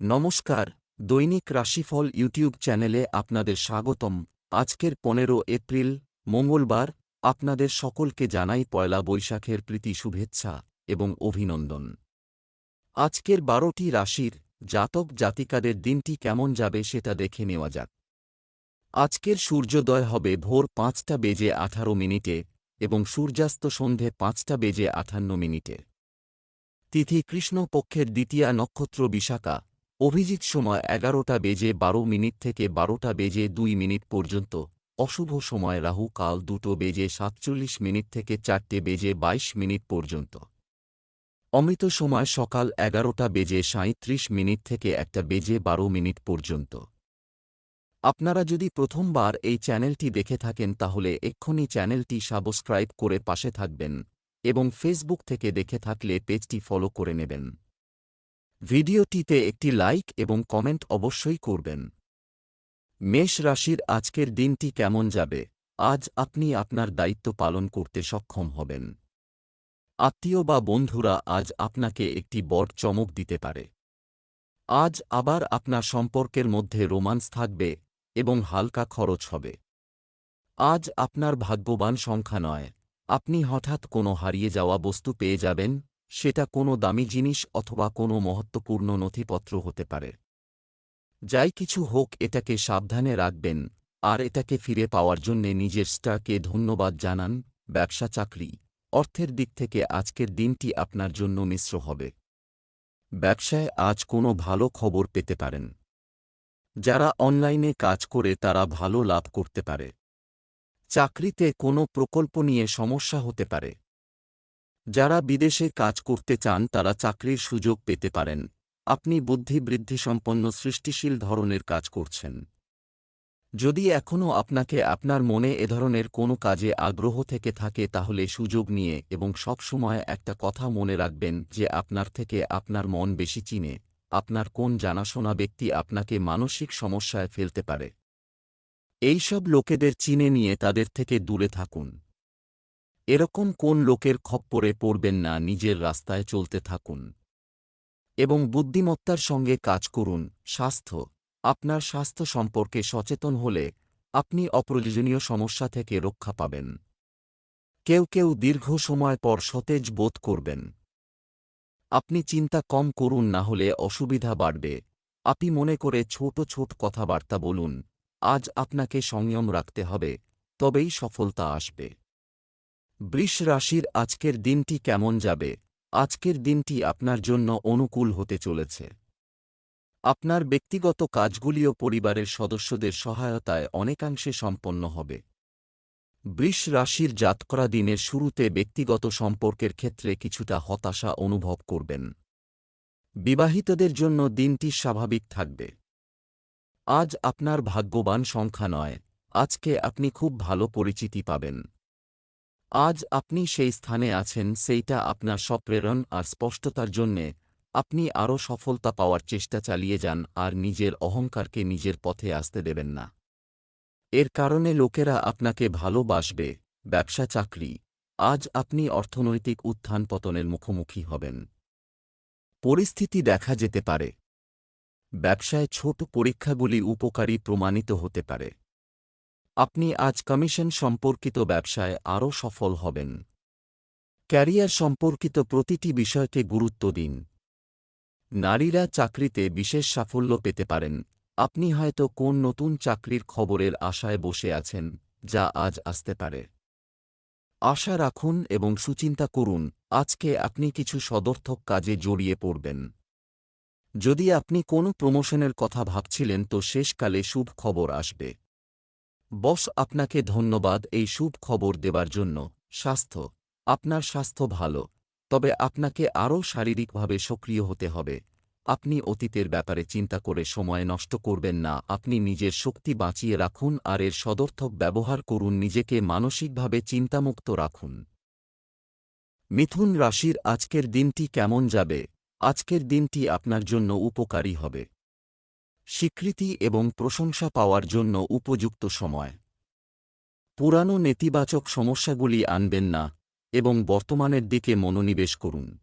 নমস্কার, দৈনিক রাশিফল ইউটিউব চ্যানেলে আপনাদের স্বাগতম। আজকের পনেরো এপ্রিল, মঙ্গলবার, আপনাদের সকলকে জানাই পয়লা বৈশাখের প্রীতি শুভেচ্ছা এবং অভিনন্দন। আজকের বারোটি রাশির জাতক জাতিকাদের দিনটি কেমন যাবে সেটা দেখে নেওয়া যাক। আজকের সূর্যোদয় হবে ভোর পাঁচটা বেজে আঠারো মিনিটে এবং সূর্যাস্ত সন্ধে পাঁচটা বেজে আঠান্ন মিনিটে। তিথি কৃষ্ণপক্ষের দ্বিতীয়া নক্ষত্র বিশাখা অভিজিৎ সময় এগারোটা বেজে বারো মিনিট থেকে বারোটা বেজে দুই মিনিট পর্যন্ত। অশুভ সময় রাহু কাল দুটো বেজে সাতচল্লিশ মিনিট থেকে চারটে বেজে বাইশ মিনিট পর্যন্ত। অমৃত সময় সকাল এগারোটা বেজে সাঁত্রিশ মিনিট থেকে একটা বেজে বারো মিনিট পর্যন্ত। আপনারা যদি প্রথমবার এই চ্যানেলটি দেখে থাকেন তাহলে এক্ষুনি চ্যানেলটি সাবস্ক্রাইব করে পাশে থাকবেন এবং ফেসবুক থেকে দেখে থাকলে পেজটি ফলো করে নেবেন। ভিডিওটিতে একটি লাইক এবং কমেন্ট অবশ্যই করবেন। মেষ রাশির আজকের দিনটি কেমন যাবে? আজ আপনি আপনার দায়িত্ব পালন করতে সক্ষম হবেন। আত্মীয় বা বন্ধুরা আজ আপনাকে একটি বড় চমক দিতে পারে। আজ আবার আপনার সম্পর্কের মধ্যে রোমান্স থাকবে এবং হালকা খরচ হবে। আজ আপনার ভাগ্যবান সংখ্যা নয়। আপনি হঠাৎ কোনো হারিয়ে যাওয়া বস্তু পেয়ে যাবেন সেটা কোনো দামি জিনিস অথবা কোনো মহত্বপূর্ণ নথিপত্র হতে পারে। যাই কিছু হোক, এটাকে সাবধানে রাখবেন, আর এটাকে ফিরে পাওয়ার জন্যে নিজের স্টারকে ধন্যবাদ জানান, ব্যবসা চাকরি, অর্থের দিক থেকে আজকের দিনটি আপনার জন্য মিশ্র হবে। ব্যবসায় আজ কোনো ভালো খবর পেতে পারেন। যারা অনলাইনে কাজ করে তারা ভালো লাভ করতে পারে। চাকরিতে কোনো প্রকল্প নিয়ে সমস্যা হতে পারে। যারা বিদেশে কাজ করতে চান তারা চাকরির সুযোগ পেতে পারেন। আপনি বুদ্ধিবৃদ্ধিসম্পন্ন, সৃষ্টিশীল ধরনের কাজ করছেন। যদি এখনও আপনাকে আপনার মনে এ ধরনের কোনো কাজে আগ্রহ থেকে থাকে তাহলে সুযোগ নিয়ে এবং সবসময় একটা কথা মনে রাখবেন যে আপনার থেকে আপনার মন বেশি চিনে। আপনার কোন জানাশোনা ব্যক্তি আপনাকে মানসিক সমস্যায় ফেলতে পারে। এইসব লোকেদের চিনে নিয়ে তাদের থেকে দূরে থাকুন। এরকম কোন লোকের খপ্পরে পড়বেন না নিজের রাস্তায় চলতে থাকুন। এবং বুদ্ধিমত্তার সঙ্গে কাজ করুন, স্বাস্থ্য, আপনার স্বাস্থ্য সম্পর্কে সচেতন হলে আপনি অপ্রয়োজনীয় সমস্যা থেকে রক্ষা পাবেন। কেউ কেউ দীর্ঘ সময় পর সতেজ বোধ করবেন। আপনি চিন্তা কম করুন না হলে অসুবিধা বাড়বে। আপনি মনে করে ছোট ছোট কথাবার্তা বলুন, আজ আপনাকে সংযম রাখতে হবে, তবেই সফলতা আসবে। বৃষ রাশির আজকের দিনটি কেমন যাবে? আজকের দিনটি আপনার জন্য অনুকূল হতে চলেছে। আপনার ব্যক্তিগত কাজগুলিও পরিবারের সদস্যদের সহায়তায় অনেকাংশে সম্পন্ন হবে। বৃষ রাশির জাতকরা দিনের শুরুতে ব্যক্তিগত সম্পর্কের ক্ষেত্রে কিছুটা হতাশা অনুভব করবেন। বিবাহিতদের জন্য দিনটি স্বাভাবিক থাকবে। আজ আপনার ভাগ্যবান সংখ্যা নয়। আজকে আপনি খুব ভালো পরিচিতি পাবেন। আজ আপনি সেই স্থানে আছেন, সেইটা আপনার সপ্রেরণ আর স্পষ্টতার জন্যে। আপনি আরও সফলতা পাওয়ার চেষ্টা চালিয়ে যান আর নিজের অহংকারকে নিজের পথে আসতে দেবেন না। এর কারণে লোকেরা আপনাকে ভালোবাসবে, ব্যবসা, চাকরি। আজ আপনি অর্থনৈতিক উত্থান পতনের মুখোমুখি হবেন। পরিস্থিতি দেখা যেতে পারে। ব্যবসায় ছোট পরীক্ষাগুলি উপকারী প্রমাণিত হতে পারে। আপনি আজ কমিশন সম্পর্কিত ব্যবসায় আরও সফল হবেন। ক্যারিয়ার সম্পর্কিত প্রতিটি বিষয়কে গুরুত্ব দিন। নারীরা চাকরিতে বিশেষ সাফল্য পেতে পারেন। আপনি হয়তো কোন নতুন চাকরির খবরের আশায় বসে আছেন, যা আজ আসতে পারে। আশা রাখুন এবং সুচিন্তা করুন, আজকে আপনি কিছু সদর্থক কাজে জড়িয়ে পড়বেন। যদি আপনি কোনো প্রমোশনের কথা ভাবছিলেন, তো শেষকালে শুভ খবর আসবে। বস আপনাকে ধন্যবাদ এই শুভ খবর দেবার জন্য। স্বাস্থ্য। আপনার স্বাস্থ্য ভালো। তবে আপনাকে আরও শারীরিকভাবে সক্রিয় হতে হবে। আপনি অতীতের ব্যাপারে চিন্তা করে সময় নষ্ট করবেন না। আপনি নিজের শক্তি বাঁচিয়ে রাখুন আর এর সদর্থক ব্যবহার করুন। নিজেকে মানসিকভাবে চিন্তামুক্ত রাখুন। মিথুন রাশির আজকের দিনটি কেমন যাবে? আজকের দিনটি আপনার জন্য উপকারী হবে। স্বীকৃতি এবং প্রশংসা পাওয়ার জন্য উপযুক্ত সময়। পুরানো নেতিবাচক সমস্যাগুলি আনবেন না এবং বর্তমানের দিকে মনোনিবেশ করুন।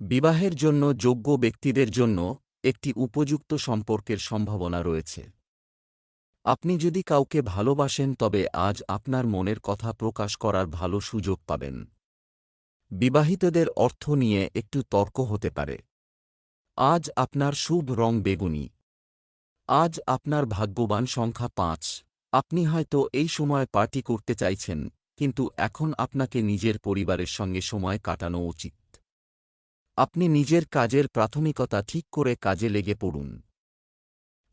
বিবাহের জন্য যোগ্য ব্যক্তিদের জন্য একটি উপযুক্ত সম্পর্কের সম্ভাবনা রয়েছে। আপনি যদি কাউকে ভালোবাসেন, তবে আজ আপনার মনের কথা প্রকাশ করার ভালো সুযোগ পাবেন। বিবাহিতদের অর্থ নিয়ে একটু তর্ক হতে পারে। আজ আপনার শুভ রং বেগুনি। আজ আপনার ভাগ্যবান সংখ্যা পাঁচ। আপনি হয়তো এই সময় পার্টি করতে চাইছেন, কিন্তু এখন আপনাকে নিজের পরিবারের সঙ্গে সময় কাটানো উচিত। আপনি নিজের কাজের প্রাথমিকতা ঠিক করে কাজে লেগে পড়ুন।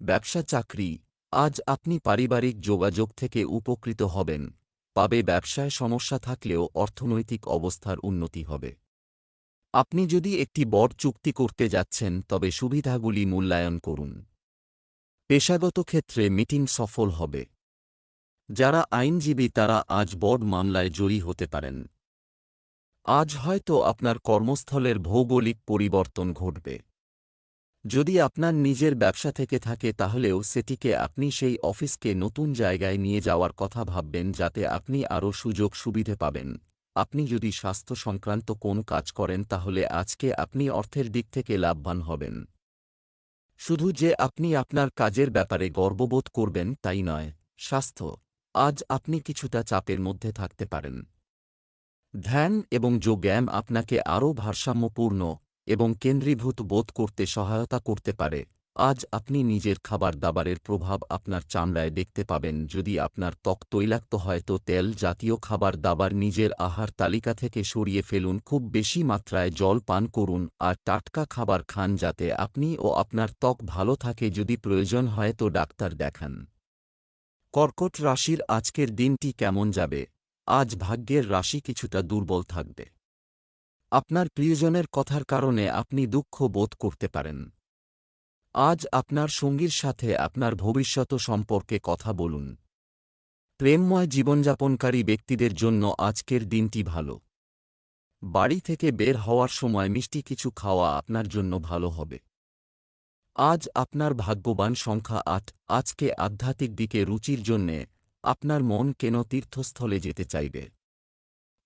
ব্যবসা চাকরি। আজ আপনি পারিবারিক যোগাযোগ থেকে উপকৃত হবেন। পাবে ব্যবসায় সমস্যা থাকলেও অর্থনৈতিক অবস্থার উন্নতি হবে। আপনি যদি একটি বড় চুক্তি করতে যাচ্ছেন, তবে সুবিধাগুলি মূল্যায়ন করুন। পেশাগত ক্ষেত্রে মিটিং সফল হবে। যারা আইনজীবী, তারা আজ বড় মামলায় জয়ী হতে পারেন। আজ হয়তো আপনার কর্মস্থলের ভৌগোলিক পরিবর্তন ঘটবে। যদি আপনার নিজের ব্যবসা থেকে থাকে, তাহলেও সেটিকে আপনি সেই অফিসকে নতুন জায়গায় নিয়ে যাওয়ার কথা ভাববেন, যাতে আপনি আরও সুযোগ সুবিধে পাবেন। আপনি যদি স্বাস্থ্য সংক্রান্ত কোন কাজ করেন, তাহলে আজকে আপনি অর্থের দিক থেকে লাভবান হবেন। শুধু যে আপনি আপনার কাজের ব্যাপারে গর্ববোধ করবেন তাই নয়, স্বাস্থ্য। আজ আপনি কিছুটা চাপের মধ্যে থাকতে পারেন। ধ্যান এবং যোগ্যাম আপনাকে আরও ভারসাম্যপূর্ণ এবং কেন্দ্রীভূত বোধ করতে সহায়তা করতে পারে। আজ আপনি নিজের খাবার দাবারের প্রভাব আপনার চামড়ায় দেখতে পাবেন। যদি আপনার ত্বক তৈলাক্ত হয়, তো তেল জাতীয় খাবার দাবার নিজের আহার তালিকা থেকে সরিয়ে ফেলুন। খুব বেশি মাত্রায় জল পান করুন আর টাটকা খাবার খান যাতে আপনি ও আপনার ত্বক ভালো থাকে। যদি প্রয়োজন হয়, তো ডাক্তার দেখান। কর্কট রাশির আজকের দিনটি কেমন যাবে? আজ ভাগ্যের রাশি কিছুটা দুর্বল থাকবে। আপনার প্রিয়জনের কথার কারণে আপনি দুঃখ বোধ করতে পারেন। আজ আপনার সঙ্গীর সাথে আপনার ভবিষ্যৎ সম্পর্কে কথা বলুন। প্রেমময় জীবনযাপনকারী ব্যক্তিদের জন্য আজকের দিনটি ভালো। বাড়ি থেকে বের হওয়ার সময় মিষ্টি কিছু খাওয়া আপনার জন্য ভালো হবে। আজ আপনার ভাগ্যবান সংখ্যা আট, আজকে আধ্যাত্মিক দিকে রুচির জন্যে আপনার মন কেন তীর্থস্থলে যেতে চাইবে?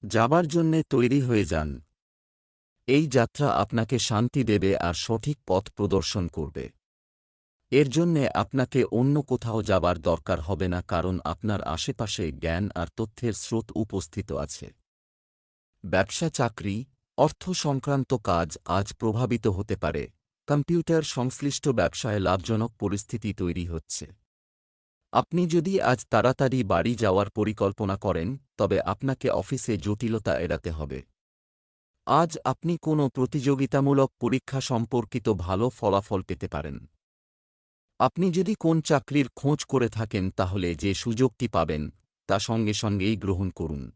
যাবার জন্যে তৈরি হয়ে যান। এই যাত্রা আপনাকে শান্তি দেবে আর সঠিক পথ প্রদর্শন করবে। এর জন্যে আপনাকে অন্য কোথাও যাবার দরকার হবে না কারণ আপনার আশেপাশে জ্ঞান আর তথ্যের স্রোত উপস্থিত আছে। ব্যবসা চাকরি, অর্থ সংক্রান্ত কাজ আজ প্রভাবিত হতে পারে। কম্পিউটার সংশ্লিষ্ট ব্যবসায় লাভজনক পরিস্থিতি তৈরি হচ্ছে। আপনি যদি আজ তাড়াতাড়ি বাড়ি যাওয়ার পরিকল্পনা করেন, তবে আপনাকে অফিসে জটিলতা এড়াতে হবে। আজ আপনি কোনো প্রতিযোগিতামূলক পরীক্ষা সম্পর্কিত ভালো ফলাফল পেতে পারেন। আপনি যদি কোন চাকরির খোঁজ করে থাকেন তাহলে যে সুযোগটি পাবেন, তা সঙ্গে সঙ্গেই গ্রহণ করুন।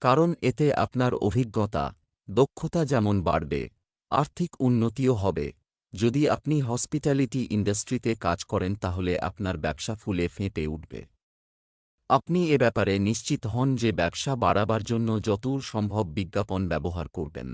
কারণ এতে আপনার অভিজ্ঞতা, দক্ষতা যেমন বাড়বে, আর্থিক উন্নতিও হবে। যদি আপনি হসপিটালিটি ইন্ডাস্ট্রিতে কাজ করেন তাহলে আপনার ব্যবসা ফুলে ফেঁপে উঠবে। আপনি এ ব্যাপারে নিশ্চিত হন যে ব্যবসা বাড়াবার জন্য যতদূর সম্ভব বিজ্ঞাপন ব্যবহার করবেন।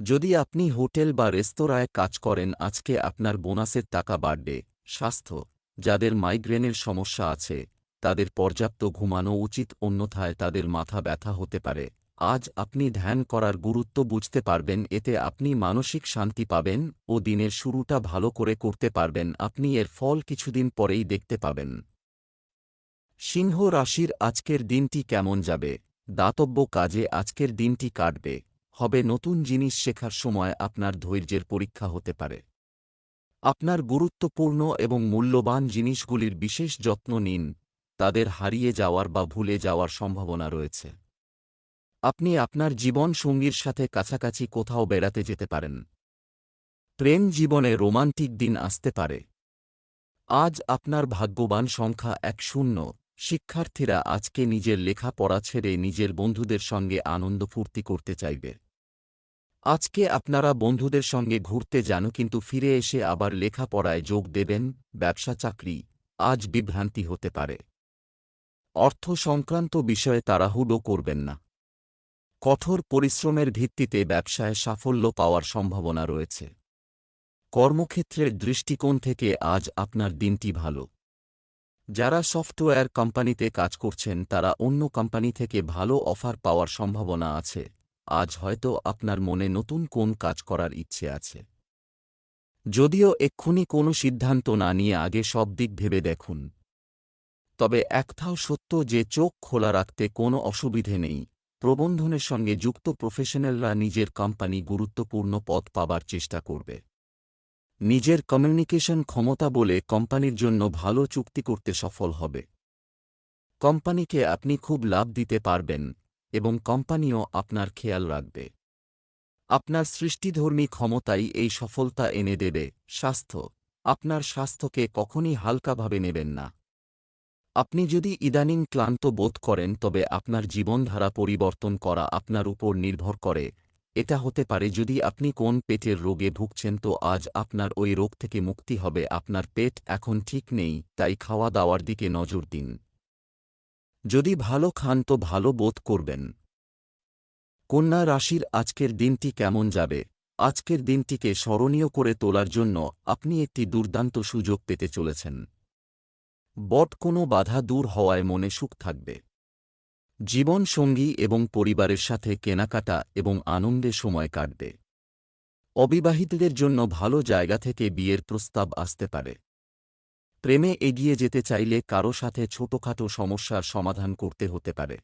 যদি আপনি হোটেল বা রেস্তোরাঁয় কাজ করেন, আজকে আপনার বোনাসের টাকা বাড়বে। স্বাস্থ্য, যাদের মাইগ্রেনের সমস্যা আছে, তাদের পর্যাপ্ত ঘুমানো উচিত, অন্যথায় তাদের মাথা ব্যথা হতে পারে। আজ আপনি ধ্যান করার গুরুত্ব বুঝতে পারবেন, এতে আপনি মানসিক শান্তি পাবেন ও দিনের শুরুটা ভালো করে করতে পারবেন। আপনি এর ফল কিছুদিন পরেই দেখতে পাবেন। সিংহ রাশির আজকের দিনটি কেমন যাবে? দাতব্য কাজে আজকের দিনটি কাটবে। হবে নতুন জিনিস শেখার সময় আপনার ধৈর্যের পরীক্ষা হতে পারে। আপনার গুরুত্বপূর্ণ এবং মূল্যবান জিনিসগুলির বিশেষ যত্ন নিন, তাদের হারিয়ে যাওয়ার বা ভুলে যাওয়ার সম্ভাবনা রয়েছে। আপনি আপনার জীবন সঙ্গীর সাথে কাছাকাছি কোথাও বেড়াতে যেতে পারেন। প্রেম জীবনে রোমান্টিক দিন আসতে পারে। আজ আপনার ভাগ্যবান সংখ্যা এক শূন্য, শিক্ষার্থীরা আজকে নিজের লেখাপড়া ছেড়ে নিজের বন্ধুদের সঙ্গে আনন্দ ফুর্তি করতে চাইবে। আজকে আপনারা বন্ধুদের সঙ্গে ঘুরতে যান কিন্তু ফিরে এসে আবার লেখাপড়ায় যোগ দেবেন, ব্যবসা চাকরি, আজ বিভ্রান্তি হতে পারে। অর্থ সংক্রান্ত বিষয়ে তাড়াহুড়ো করবেন না। কঠোর পরিশ্রমের ভিত্তিতে ব্যবসায় সাফল্য পাওয়ার সম্ভাবনা রয়েছে। কর্মক্ষেত্রের দৃষ্টিকোণ থেকে আজ আপনার দিনটি ভালো। যারা সফটওয়্যার কোম্পানিতে কাজ করছেন তারা অন্য কোম্পানি থেকে ভালো অফার পাওয়ার সম্ভাবনা আছে। আজ হয়তো আপনার মনে নতুন কোন কাজ করার ইচ্ছে আছে। যদিও এক্ষুনি কোনো সিদ্ধান্ত না নিয়ে আগে সব দিক ভেবে দেখুন। তবে একথাও সত্য যে চোখ খোলা রাখতে কোনো অসুবিধে নেই। প্রবন্ধনের সঙ্গে যুক্ত প্রফেশনালরা নিজের কোম্পানি গুরুত্বপূর্ণ পদ পাবার চেষ্টা করবে। নিজের কমিউনিকেশন ক্ষমতা বলে কোম্পানির জন্য ভালো চুক্তি করতে সফল হবে। কোম্পানিকে আপনি খুব লাভ দিতে পারবেন। এবং কোম্পানিও আপনার খেয়াল রাখবে। আপনার সৃষ্টিধর্মী ক্ষমতাই এই সফলতা এনে দেবে, স্বাস্থ্য। আপনার স্বাস্থ্যকে কখনই হালকাভাবে নেবেন না। আপনি যদি ইদানিং ক্লান্ত বোধ করেন, তবে আপনার জীবনধারা পরিবর্তন করা আপনার উপর নির্ভর করে। এটা হতে পারে যদি আপনি কোন পেটের রোগে ভুগছেন, তো আজ আপনার ওই রোগ থেকে মুক্তি হবে। আপনার পেট এখন ঠিক নেই, তাই খাওয়া দাওয়ার দিকে নজর দিন। যদি ভালো খান তো ভালো বোধ করবেন। কন্যা রাশির আজকের দিনটি কেমন যাবে? আজকের দিনটিকে স্মরণীয় করে তোলার জন্য আপনি একটি দুর্দান্ত সুযোগ পেতে চলেছেন। বট কোনো বাধা দূর হওয়ায় মনে সুখ থাকবে। জীবন সঙ্গী এবং পরিবারের সাথে কেনাকাটা এবং আনন্দে সময় কাটবে। অবিবাহিতদের জন্য ভালো জায়গা থেকে বিয়ের প্রস্তাব আসতে পারে। প্রেমে এগিয়ে যেতে চাইলে কারও সাথে ছোটখাটো সমস্যার সমাধান করতে হতে পারে।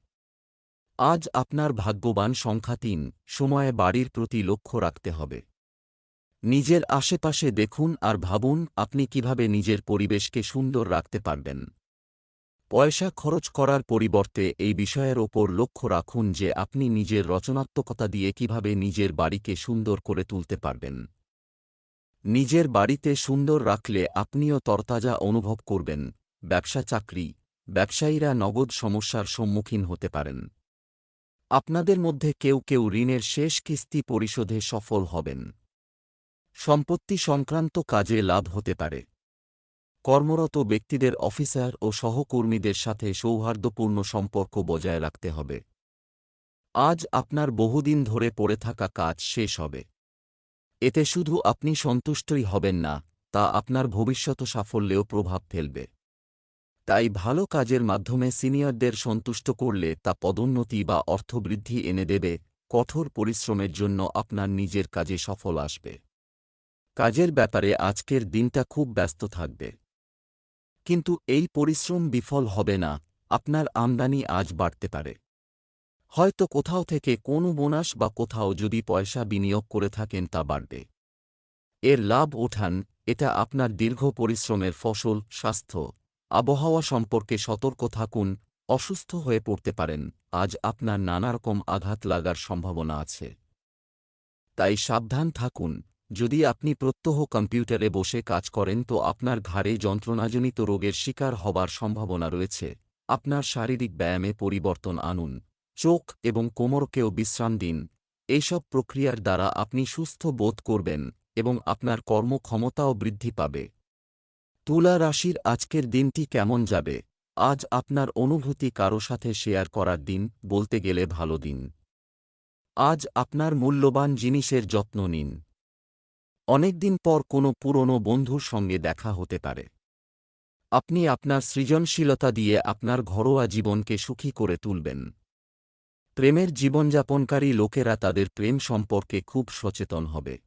আজ আপনার ভাগ্যবান সংখ্যা তিন, সময়ে বাড়ির প্রতি লক্ষ্য রাখতে হবে। নিজের আশেপাশে দেখুন আর ভাবুন আপনি কীভাবে নিজের পরিবেশকে সুন্দর রাখতে পারবেন। পয়সা খরচ করার পরিবর্তে এই বিষয়ের ওপর লক্ষ্য রাখুন যে আপনি নিজের রচনাত্মকতা দিয়ে কীভাবে নিজের বাড়িকে সুন্দর করে তুলতে পারবেন। নিজের বাড়িতে সুন্দর রাখলে আপনিও তরতাজা অনুভব করবেন। ব্যবসা চাকরি, ব্যবসায়ীরা নগদ সমস্যার সম্মুখীন হতে পারেন। আপনাদের মধ্যে কেউ কেউ ঋণের শেষ কিস্তি পরিশোধে সফল হবেন। সম্পত্তি সংক্রান্ত কাজে লাভ হতে পারে। কর্মরত ব্যক্তিদের অফিসার ও সহকর্মীদের সাথে সৌহার্দ্যপূর্ণ সম্পর্ক বজায় রাখতে হবে। আজ আপনার বহুদিন ধরে পড়ে থাকা কাজ শেষ হবে। এতে শুধু আপনি সন্তুষ্টই হবেন না, তা আপনার ভবিষ্যৎ সাফল্যেও প্রভাব ফেলবে। তাই ভালো কাজের মাধ্যমে সিনিয়রদের সন্তুষ্ট করলে তা পদোন্নতি বা অর্থবৃদ্ধি এনে দেবে, কঠোর পরিশ্রমের জন্য আপনার নিজের কাজে সফল আসবে। কাজের ব্যাপারে আজকের দিনটা খুব ব্যস্ত থাকবে। কিন্তু এই পরিশ্রম বিফল হবে না, আপনার আমদানি আজ বাড়তে পারে। হয়তো কোথাও থেকে কোনো বোনাস বা কোথাও যদি পয়সা বিনিয়োগ করে থাকেন তা বাড়বে। এর লাভ ওঠান, এটা আপনার দীর্ঘ পরিশ্রমের ফসল, স্বাস্থ্য, আবহাওয়া সম্পর্কে সতর্ক থাকুন, অসুস্থ হয়ে পড়তে পারেন, আজ আপনার নানারকম আঘাত লাগার সম্ভাবনা আছে। তাই সাবধান থাকুন, যদি আপনি প্রত্যহ কম্পিউটারে বসে কাজ করেন তো আপনার ঘাড়ে যন্ত্রণাজনিত রোগের শিকার হবার সম্ভাবনা রয়েছে, আপনার শারীরিক ব্যায়ামে পরিবর্তন আনুন। চোখ এবং কোমরকেও বিশ্রাম দিন। এইসব প্রক্রিয়ার দ্বারা আপনি সুস্থ বোধ করবেন এবং আপনার কর্মক্ষমতাও বৃদ্ধি পাবে। তুলা রাশির আজকের দিনটি কেমন যাবে? আজ আপনার অনুভূতি কারও সাথে শেয়ার করার দিন বলতে গেলে ভালো দিন। আজ আপনার মূল্যবান জিনিসের যত্ন নিন। অনেকদিন পর কোনো পুরনো বন্ধুর সঙ্গে দেখা হতে পারে। আপনি আপনার সৃজনশীলতা দিয়ে আপনার ঘরোয়া জীবনকে সুখী করে তুলবেন। প্রেমের জীবনযাপনকারী লোকেরা তাদের প্রেম সম্পর্কে খুব সচেতন হবে।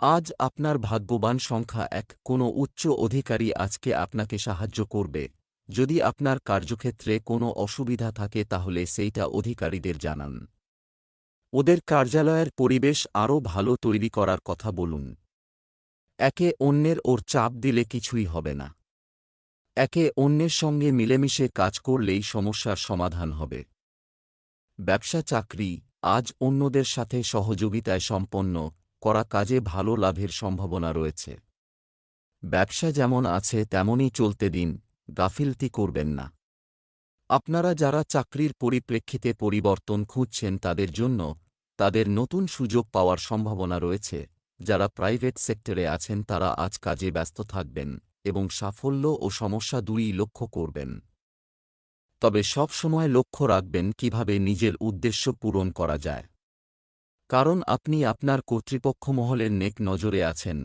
আজ আপনার ভাগ্যবান সংখ্যা এক, কোনো উচ্চ অধিকারী আজকে আপনাকে সাহায্য করবে। যদি আপনার কার্যক্ষেত্রে কোনো অসুবিধা থাকে তাহলে সেইটা অধিকারীদের জানান। ওদের কার্যালয়ের পরিবেশ আরও ভালো তৈরি করার কথা বলুন। একে অন্যের ওর চাপ দিলে কিছুই হবে না। একে অন্যের সঙ্গে মিলেমিশে কাজ করলেই সমস্যার সমাধান হবে। ব্যবসা চাকরি আজ অন্যদের সাথে সহযোগিতায় সম্পন্ন করা কাজে ভালো লাভের সম্ভাবনা রয়েছে। ব্যবসা যেমন আছে, তেমনই চলতে দিন, গাফিলতি করবেন না। আপনারা যারা চাকরির পরিপ্রেক্ষিতে পরিবর্তন খুঁজছেন, তাদের জন্য তাদের নতুন সুযোগ পাওয়ার সম্ভাবনা রয়েছে। যারা প্রাইভেট সেক্টরে আছেন, তারা আজ কাজে ব্যস্ত থাকবেন এবং সাফল্য ও সমস্যা দুই লক্ষ্য করবেন। তবে সব সময় লক্ষ্য রাখবেন কীভাবে নিজের উদ্দেশ্য পূরণ করা যায়। কারণ আপনি আপনার কর্তৃপক্ষ মহলের নেক নজরে আছেন,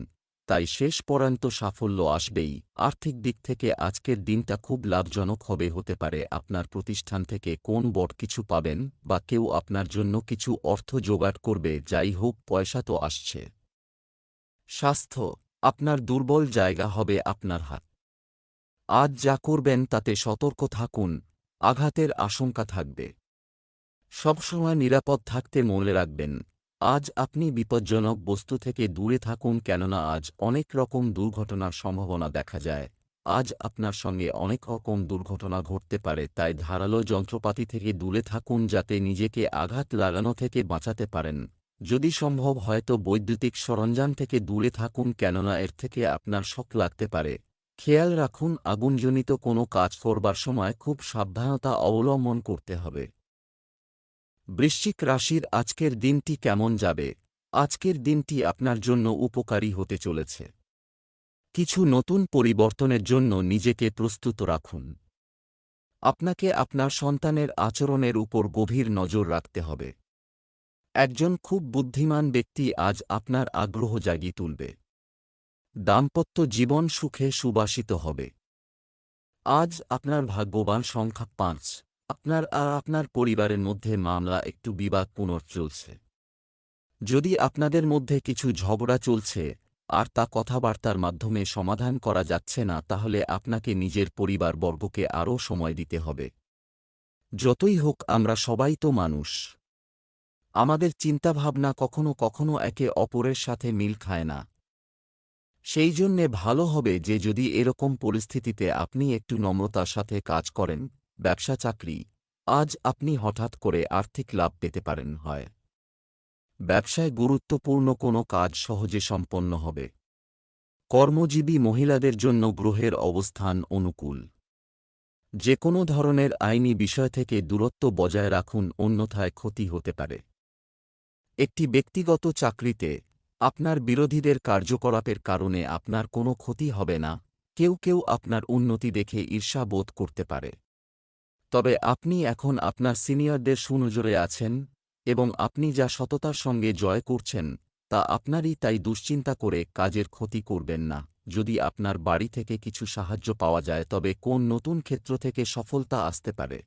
তাই শেষ পর্যন্ত সাফল্য আসবেই। আর্থিক দিক থেকে আজকের দিনটা খুব লাভজনক হবে হতে পারে। আপনার প্রতিষ্ঠান থেকে কোন বট কিছু পাবেন বা কেউ আপনার জন্য কিছু অর্থ জোগাড় করবে, যাই হোক, পয়সা তো আসছে। স্বাস্থ্য, আপনার দুর্বল জায়গা হবে আপনার হাত। আজ যা করবেন তাতে সতর্ক থাকুন আঘাতের আশঙ্কা থাকবে। সবসময় নিরাপদ থাকতে মনে রাখবেন, আজ আপনি বিপজ্জনক বস্তু থেকে দূরে থাকুন কেননা আজ অনেক রকম দুর্ঘটনার সম্ভাবনা দেখা যায়। আজ আপনার সঙ্গে অনেক রকম দুর্ঘটনা ঘটতে পারে, তাই ধারালো যন্ত্রপাতি থেকে দূরে থাকুন যাতে নিজেকে আঘাত লাগানো থেকে বাঁচাতে পারেন। যদি সম্ভব হয়তো বৈদ্যুতিক সরঞ্জাম থেকে দূরে থাকুন কেননা এর থেকে আপনার শক লাগতে পারে। খেয়াল রাখুন, আগুনজনিত কোনো কাজ করবার সময় খুব সাবধানতা অবলম্বন করতে হবে। বৃশ্চিক রাশির আজকের দিনটি কেমন যাবে? আজকের দিনটি আপনার জন্য উপকারী হতে চলেছে। কিছু নতুন পরিবর্তনের জন্য নিজেকে প্রস্তুত রাখুন। আপনাকে আপনার সন্তানের আচরণের উপর গভীর নজর রাখতে হবে। একজন খুব বুদ্ধিমান ব্যক্তি আজ আপনার আগ্রহ জাগিয়ে তুলবে। দাম্পত্য জীবন সুখে সুবাসিত হবে। আজ আপনার ভাগ্যবান সংখ্যা পাঁচ। আপনার আর আপনার পরিবারের মধ্যে মামলা একটু বিবাদ পুনর চলছে যদি আপনাদের মধ্যে কিছু ঝগড়া চলছে, আর তা কথাবার্তার মাধ্যমে সমাধান করা যাচ্ছে না, তাহলে আপনাকে নিজের পরিবারবর্গকে আরও সময় দিতে হবে। যতই হোক, আমরা সবাই তো মানুষ। আমাদের চিন্তাভাবনা কখনো কখনো একে অপরের সাথে মিল খায় না। সেই জন্যে ভালো হবে যে যদি এরকম পরিস্থিতিতে আপনি একটু নম্রতার সাথে কাজ করেন, ব্যবসা চাকরি, আজ আপনি হঠাৎ করে আর্থিক লাভ পেতে পারেন হয়। ব্যবসায় গুরুত্বপূর্ণ কোনো কাজ সহজে সম্পন্ন হবে। কর্মজীবী মহিলাদের জন্য গ্রহের অবস্থান অনুকূল। যে কোনো ধরনের আইনি বিষয় থেকে দূরত্ব বজায় রাখুন অন্যথায় ক্ষতি হতে পারে। একটি ব্যক্তিগত চাকরিতে আপনার বিরোধীদের কার্যকলাপের কারণে আপনার কোনো ক্ষতি হবে না। কেউ কেউ আপনার উন্নতি দেখে ঈর্ষা বোধ করতে পারে। তবে আপনি এখন আপনার সিনিয়রদের সুনজরে আছেন এবং আপনি যা সততার সঙ্গে জয় করছেন, তা আপনারই তাই দুশ্চিন্তা করে কাজের ক্ষতি করবেন না। যদি আপনার বাড়ি থেকে কিছু সাহায্য পাওয়া যায়, তবে কোন নতুন ক্ষেত্র থেকে সফলতা আসতে পারে?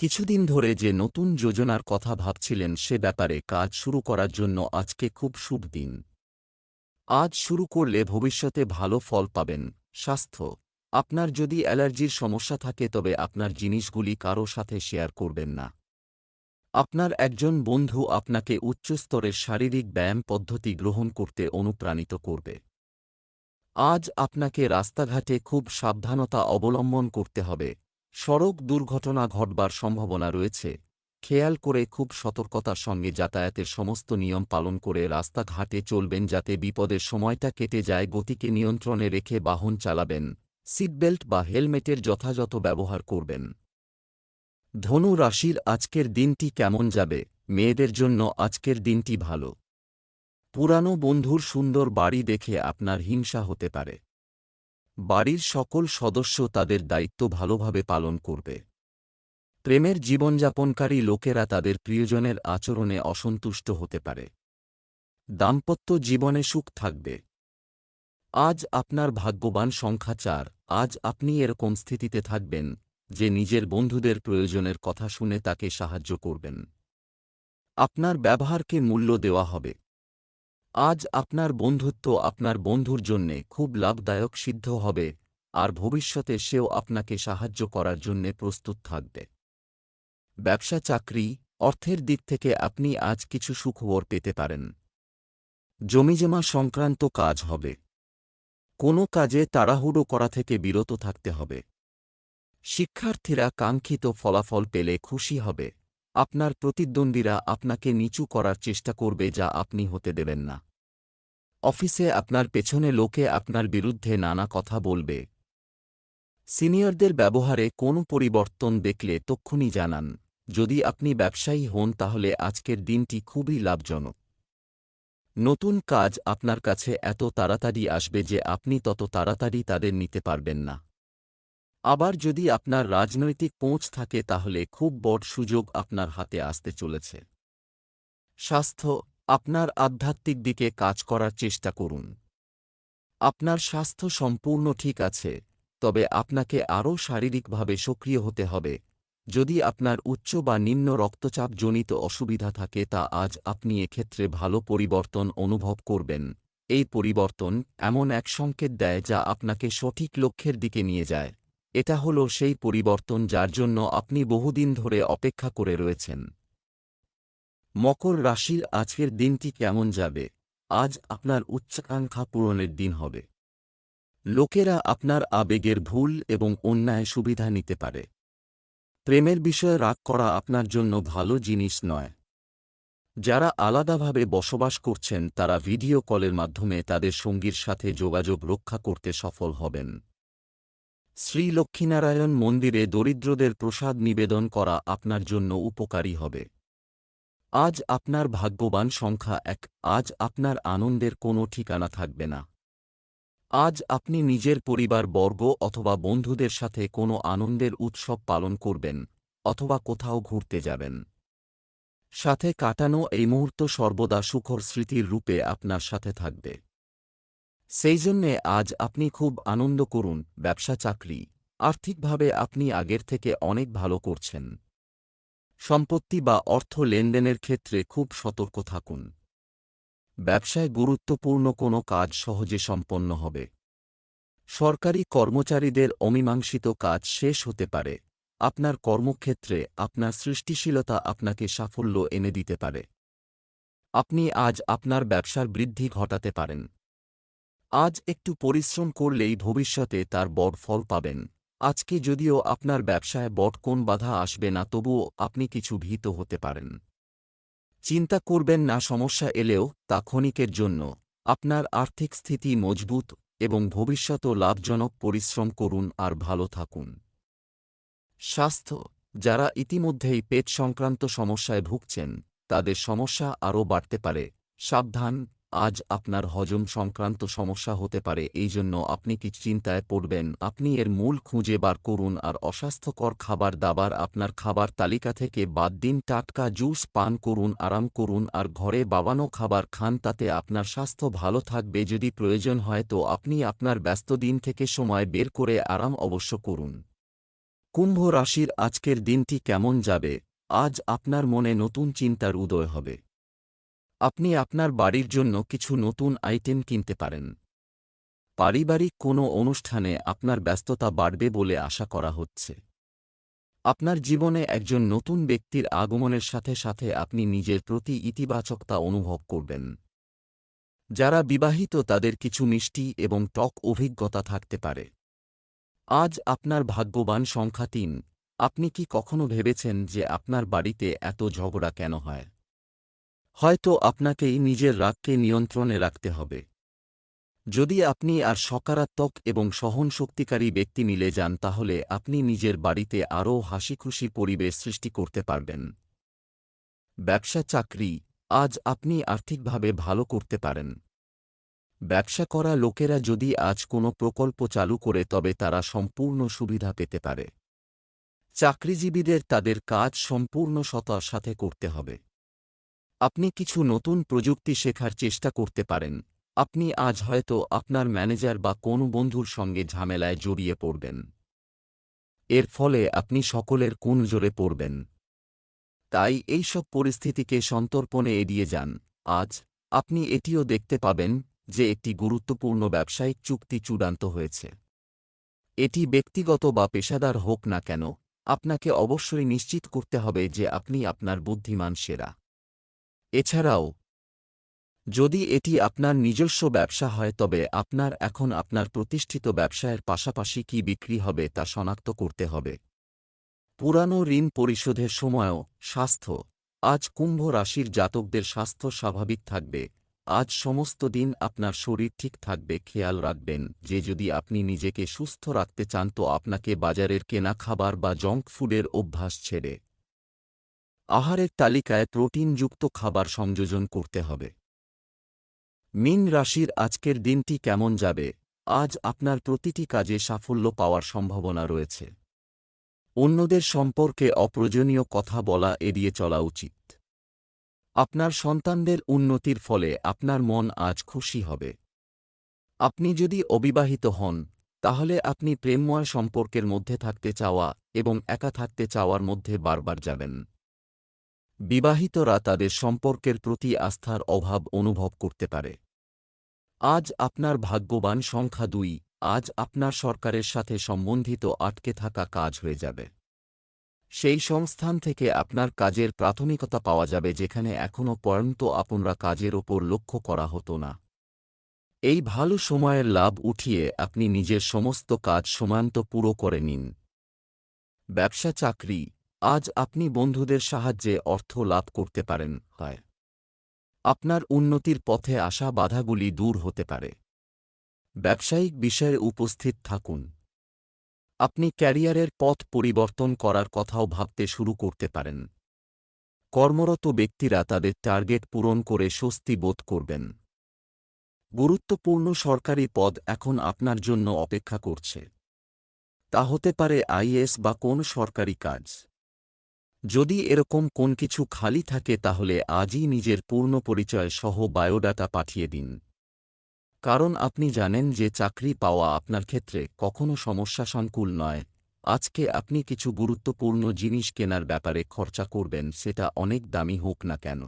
কিছুদিন ধরে যে নতুন যোজনার কথা ভাবছিলেন সে ব্যাপারে কাজ শুরু করার জন্য আজকে খুব শুভ দিন। আজ শুরু করলে ভবিষ্যতে ভালো ফল পাবেন। স্বাস্থ্য। আপনার যদি অ্যালার্জির সমস্যা থাকে তবে আপনার জিনিসগুলি কারও সাথে শেয়ার করবেন না। আপনার একজন বন্ধু আপনাকে উচ্চস্তরের শারীরিক ব্যায়াম পদ্ধতি গ্রহণ করতে অনুপ্রাণিত করবে। আজ আপনাকে রাস্তাঘাটে খুব সাবধানতা অবলম্বন করতে হবে। সড়ক দুর্ঘটনা ঘটবার সম্ভাবনা রয়েছে। খেয়াল করে খুব সতর্কতার সঙ্গে যাতায়াতের সমস্ত নিয়ম পালন করে রাস্তাঘাটে চলবেন যাতে বিপদের সময়টা কেটে যায়, গতিকে নিয়ন্ত্রণে রেখে বাহন চালাবেন, সিটবেল্ট বা হেলমেটের যথাযথ ব্যবহার করবেন। ধনু রাশির আজকের দিনটি কেমন যাবে? মেয়েদের জন্য আজকের দিনটি ভালো। পুরানো বন্ধুর সুন্দর বাড়ি দেখে আপনার হিংসা হতে পারে। বাড়ির সকল সদস্য তাদের দায়িত্ব ভালোভাবে পালন করবে। প্রেমের জীবনযাপনকারী লোকেরা তাদের প্রিয়জনের আচরণে অসন্তুষ্ট হতে পারে। দাম্পত্য জীবনে সুখ থাকবে। আজ আপনার ভাগ্যবান সংখ্যা চার, আজ আপনি এরকম স্থিতিতে থাকবেন, যে নিজের বন্ধুদের প্রয়োজনের কথা শুনে তাকে সাহায্য করবেন। আপনার ব্যবহারকে মূল্য দেওয়া হবে। আজ আপনার বন্ধুত্ব আপনার বন্ধুর জন্যে খুব লাভদায়ক সিদ্ধ হবে, আর ভবিষ্যতে সেও আপনাকে সাহায্য করার জন্যে প্রস্তুত থাকবে। ব্যবসা চাকরি, অর্থের দিক থেকে আপনি আজ কিছু সুখবর পেতে পারেন। জমিজমা সংক্রান্ত কাজ হবে। কোনো কাজে তাড়াহুড়ো করা থেকে বিরত থাকতে হবে। শিক্ষার্থীরা কাঙ্ক্ষিত ফলাফল পেলে খুশি হবে। আপনার প্রতিদ্বন্দ্বীরা আপনাকে নিচু করার চেষ্টা করবে যা আপনি হতে দেবেন না। অফিসে আপনার পেছনে লোকে আপনার বিরুদ্ধে নানা কথা বলবে। সিনিয়রদের ব্যবহারে কোনো পরিবর্তন দেখলে তক্ষুনি জানান, যদি আপনি ব্যবসায়ী হন তাহলে আজকের দিনটি খুবই লাভজনক। নতুন কাজ আপনার কাছে এত তাড়াতাড়ি আসবে যে আপনি তত তাড়াতাড়ি তাদের নিতে পারবেন না। আবার যদি আপনার রাজনৈতিক পৌঁছ থাকে তাহলে খুব বড় সুযোগ আপনার হাতে আসতে চলেছে। স্বাস্থ্য, আপনার আধ্যাত্মিক দিকে কাজ করার চেষ্টা করুন। আপনার স্বাস্থ্য সম্পূর্ণ ঠিক আছে, তবে আপনাকে আরও শারীরিকভাবে সক্রিয় হতে হবে। যদি আপনার উচ্চ বা নিম্ন রক্তচাপজনিত অসুবিধা থাকে তা আজ আপনি এক্ষেত্রে ভালো পরিবর্তন অনুভব করবেন। এই পরিবর্তন এমন এক সংকেত দেয় যা আপনাকে সঠিক লক্ষ্যের দিকে নিয়ে যায়। এটা হল সেই পরিবর্তন যার জন্য আপনি বহুদিন ধরে অপেক্ষা করে রয়েছেন। মকর রাশির আজকের দিনটি কেমন যাবে? আজ আপনার উচ্চাকাঙ্ক্ষা পূরণের দিন হবে। লোকেরা আপনার আবেগের ভুল এবং অন্যায় সুবিধা নিতে পারে। প্রেমের বিষয়ে রাগ করা আপনার জন্য ভালো জিনিস নয়। যারা আলাদাভাবে বসবাস করছেন তারা ভিডিও কলের মাধ্যমে তাদের সঙ্গীর সাথে যোগাযোগ রক্ষা করতে সফল হবেন। শ্রী লক্ষ্মীনারায়ণ মন্দিরে দরিদ্রদের প্রসাদ নিবেদন করা আপনার জন্য উপকারী হবে। আজ আপনার ভাগ্যবান সংখ্যা এক, আজ আপনার আনন্দের কোনো ঠিকানা থাকবে না। আজ আপনি নিজের পরিবার, বর্গ অথবা বন্ধুদের সাথে কোনো আনন্দের উৎসব পালন করবেন অথবা কোথাও ঘুরতে যাবেন। সাথে কাটানো এই মুহূর্ত সর্বদা সুখর স্মৃতির রূপে আপনার সাথে থাকবে। সেই জন্যে আজ আপনি খুব আনন্দ করুন, ব্যবসা চাকরি। আর্থিকভাবে আপনি আগের থেকে অনেক ভালো করছেন। সম্পত্তি বা অর্থ লেনদেনের ক্ষেত্রে খুব সতর্ক থাকুন। ব্যবসায় গুরুত্বপূর্ণ কোনো কাজ সহজে সম্পন্ন হবে। সরকারি কর্মচারীদের অমীমাংসিত কাজ শেষ হতে পারে। আপনার কর্মক্ষেত্রে আপনার সৃষ্টিশীলতা আপনাকে সাফল্য এনে দিতে পারে। আপনি আজ আপনার ব্যবসার বৃদ্ধি ঘটাতে পারেন। আজ একটু পরিশ্রম করলেই ভবিষ্যতে তার বড় ফল পাবেন। আজকে যদিও আপনার ব্যবসায় বট কোন বাধা আসবে না, তবুও আপনি কিছু ভীত হতে পারেন। চিন্তা করবেন না, সমস্যা এলেও তা ক্ষণিকের জন্য। আপনার আর্থিক স্থিতি মজবুত এবং ভবিষ্যতও লাভজনক পরিশ্রম করুন আর ভালো থাকুন। স্বাস্থ্য, যারা ইতিমধ্যেই পেট সংক্রান্ত সমস্যায় ভুগছেন, তাদের সমস্যা আরও বাড়তে পারে। সাবধান আজ আপনার হজম সংক্রান্ত সমস্যা হতে পারে এই জন্য আপনি কি চিন্তায় পড়বেন? আপনি এর মূল খুঁজে বার করুন আর অস্বাস্থ্যকর খাবার দাবার আপনার খাবার তালিকা থেকে বাদ দিন। টাটকা জুস পান করুন, আরাম করুন আর ঘরে বাবানো খাবার খান, তাতে আপনার স্বাস্থ্য ভালো থাকবে। যদি প্রয়োজন হয় তো আপনি আপনার ব্যস্ত দিন থেকে সময় বের করে আরাম অবশ্য করুন। কুম্ভ রাশির আজকের দিনটি কেমন যাবে? আজ আপনার মনে নতুন চিন্তার উদয় হবে। আপনি আপনার বাড়ির জন্য কিছু নতুন আইটেম কিনতে পারেন। পারিবারিক কোনো অনুষ্ঠানে আপনার ব্যস্ততা বাড়বে বলে আশা করা হচ্ছে। আপনার জীবনে একজন নতুন ব্যক্তির আগমনের সাথে সাথে আপনি নিজের প্রতি ইতিবাচকতা অনুভব করবেন। যারা বিবাহিত তাদের কিছু মিষ্টি এবং টক অভিজ্ঞতা থাকতে পারে। আজ আপনার ভাগ্যবান সংখ্যা তিন। আপনি কি কখনো ভেবেছেন যে আপনার বাড়িতে এত ঝগড়া কেন হয়? হয়তো আপনাকেই নিজের রাগকে নিয়ন্ত্রণে রাখতে হবে। যদি আপনি আর সকারাত্মক এবং সহনশক্তিকারী ব্যক্তি মিলে যান, তাহলে আপনি নিজের বাড়িতে আরও হাসিখুশি পরিবেশ সৃষ্টি করতে পারবেন। ব্যবসা চাকরি, আজ আপনি আর্থিকভাবে ভালো করতে পারেন। ব্যবসা করা লোকেরা যদি আজ কোনো প্রকল্প চালু করে, তবে তারা সম্পূর্ণ সুবিধা পেতে পারে। চাকরিজীবীদের তাদের কাজ সম্পূর্ণ সতার সাথে করতে হবে। আপনি কিছু নতুন প্রযুক্তি শেখার চেষ্টা করতে পারেন। আপনি আজ হয়তো আপনার ম্যানেজার বা কোনো বন্ধুর সঙ্গে ঝামেলায় জড়িয়ে পড়বেন। এর ফলে আপনি সকলের কোন জোরে পড়বেন। তাই এই সব পরিস্থিতিকে সন্তর্পণে এড়িয়ে যান। আজ আপনি এটিও দেখতে পাবেন যে একটি গুরুত্বপূর্ণ ব্যবসায়িক চুক্তি চূড়ান্ত হয়েছে। এটি ব্যক্তিগত বা পেশাদার হোক না কেন, আপনাকে অবশ্যই নিশ্চিত করতে হবে যে আপনি আপনার বুদ্ধিমান সেরা। এছাড়াও, যদি এটি আপনার নিজস্ব ব্যবসা হয়, তবে আপনার এখন আপনার প্রতিষ্ঠিত ব্যবসায়ের পাশাপাশি কি বিক্রি হবে তা শনাক্ত করতে হবে। পুরানো ঋণ পরিশোধের সময়ও স্বাস্থ্য। আজ কুম্ভ রাশির জাতকদের স্বাস্থ্য স্বাভাবিক থাকবে। আজ সমস্ত দিন আপনার শরীর ঠিক থাকবে, খেয়াল রাখবেন যে যদি আপনি নিজেকে সুস্থ রাখতে চান, তো আপনাকে বাজারের কেনা খাবার বা জঙ্ক ফুডের অভ্যাস ছেড়ে আহারের তালিকায় প্রোটিনযুক্ত খাবার সংযোজন করতে হবে। মিন রাশির আজকের দিনটি কেমন যাবে? আজ আপনার প্রতিটি কাজে সাফল্য পাওয়ার সম্ভাবনা রয়েছে। অন্যদের সম্পর্কে অপ্রয়োজনীয় কথা বলা এড়িয়ে চলা উচিত। আপনার সন্তানদের উন্নতির ফলে আপনার মন আজ খুশি হবে। আপনি যদি অবিবাহিত হন, তাহলে আপনি প্রেমময় সম্পর্কের মধ্যে থাকতে চাওয়া এবং একা থাকতে চাওয়ার মধ্যে বারবার যাবেন। বিবাহিতরা তাদের সম্পর্কের প্রতি আস্থার অভাব অনুভব করতে পারে। আজ আপনার ভাগ্যবান সংখ্যা দুই, আজ আপনার সরকারের সাথে সম্বন্ধিত আটকে থাকা কাজ হয়ে যাবে। সেই সংস্থান থেকে আপনার কাজের প্রাথমিকতা পাওয়া যাবে যেখানে এখনও পর্যন্ত আপনারা কাজের ওপর লক্ষ্য করা হতো না। এই ভালো সময়ের লাভ উঠিয়ে আপনি নিজের সমস্ত কাজ সমান্ত পুরো করে নিন। ব্যবসা চাকরি আজ আপনি বন্ধুদের সাহায্যে অর্থ লাভ করতে পারেন হয় আপনার উন্নতির পথে আসা বাধাগুলি দূর হতে পারে। ব্যবসায়িক বিষয়ে উপস্থিত থাকুন। আপনি ক্যারিয়ারের পথ পরিবর্তন করার কথাও ভাবতে শুরু করতে পারেন। কর্মরত ব্যক্তিরা তাদের টার্গেট পূরণ করে স্বস্তি বোধ করবেন। গুরুত্বপূর্ণ সরকারি পদ এখন আপনার জন্য অপেক্ষা করছে। তা হতে পারে আইএস বা কোন সরকারি কাজ। যদি এরকম কোন কিছু খালি থাকে তাহলে আজই নিজের পূর্ণ পরিচয় সহ বায়োডাটা পাঠিয়ে দিন। কারণ আপনি জানেন যে চাকরি পাওয়া আপনার ক্ষেত্রে কখনো সমস্যা সংকুল নয়। আজকে আপনি কিছু গুরুত্বপূর্ণ জিনিস কেনার ব্যাপারে খরচা করবেন, সেটা অনেক দামি হোক না কেন।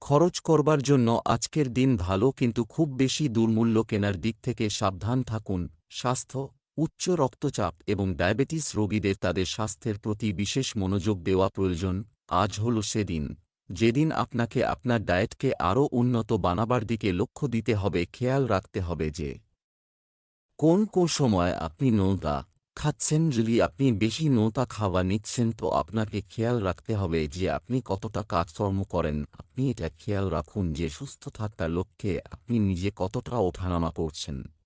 খরচ করবার জন্য আজকের দিন ভালো কিন্তু খুব বেশি দুর্মূল্য কেনার দিক থেকে সাবধান থাকুন। স্বাস্থ্য উচ্চ রক্তচাপ এবং ডায়াবেটিস রোগীদের তাদের স্বাস্থ্যের প্রতি বিশেষ মনোযোগ দেওয়া প্রয়োজন, আজ হল সেদিন। যেদিন আপনাকে আপনার ডায়েটকে আরও উন্নত বানাবার দিকে লক্ষ্য দিতে হবে, খেয়াল রাখতে হবে যে কোন কোন সময় আপনি নৌতা খাচ্ছেন, যদি আপনি বেশি নৌতা খাওয়া নিচ্ছেন, তো আপনাকে খেয়াল রাখতে হবে যে আপনি কতটা কাজকর্ম করেন। আপনি এটা খেয়াল রাখুন যে সুস্থ থাকার লক্ষ্যে আপনি নিজে কতটা ওঠানামা করছেন।